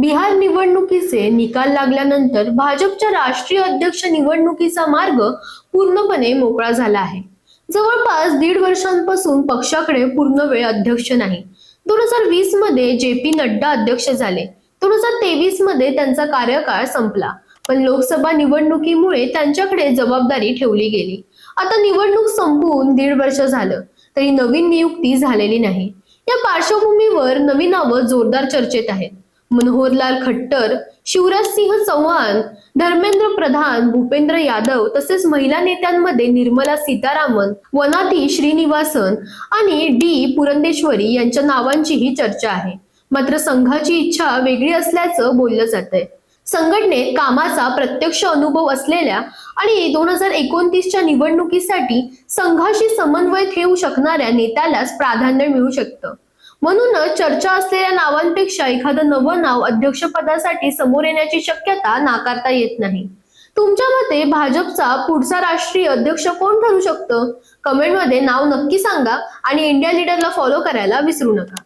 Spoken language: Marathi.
बिहार निवडणुकीचे निकाल लागल्यानंतर भाजपच्या राष्ट्रीय अध्यक्ष निवडणुकीचा मार्ग पूर्णपणे मोकळा झाला आहे. जवळपास दीड वर्षांपासून पक्षाकडे पूर्ण वेळ अध्यक्ष नाही. दोन हजार वीसमध्ये जे पी नड्डा अध्यक्ष झाले. दोन हजार तेवीसमध्ये त्यांचा कार्यकाळ संपला. पण लोकसभा निवडणुकीमुळे त्यांच्याकडे जबाबदारी ठेवली गेली. आता निवडणूक संपवून दीड वर्ष झालं तरी नवीन नियुक्ती झालेली नाही. या पार्श्वभूमीवर नवी नावं जोरदार चर्चेत आहेत. मनोहरलाल खट्टर शिवराज सिंह चौहान धर्मेंद्र प्रधान भूपेंद्र यादव तसेच महिला नेत्यांमध्ये निर्मला सीतारामन वनाती श्रीनिवासन आणि डी पुरंदेश्वरी यांच्या नावांचीही चर्चा आहे. मात्र संघाची इच्छा वेगळी असल्याचं बोललं जातंय. संघटनेत कामाचा प्रत्यक्ष अनुभव असलेल्या आणि दोन हजार एकोणतीसच्या निवडणुकीसाठी संघाशी समन्वय ठेवू शकणाऱ्या नेत्यालाच प्राधान्य मिळू शकतं. म्हणूनच चर्चा असलेल्या नावांपेक्षा एखादं नवं नाव अध्यक्षपदासाठी समोर येण्याची शक्यता नाकारता येत नाही. तुमच्या मते भाजपचा पुढचा राष्ट्रीय अध्यक्ष कोण ठरू शकतं? कमेंटमध्ये नाव नक्की सांगा आणि इंडिया लीडरला फॉलो करायला विसरू नका.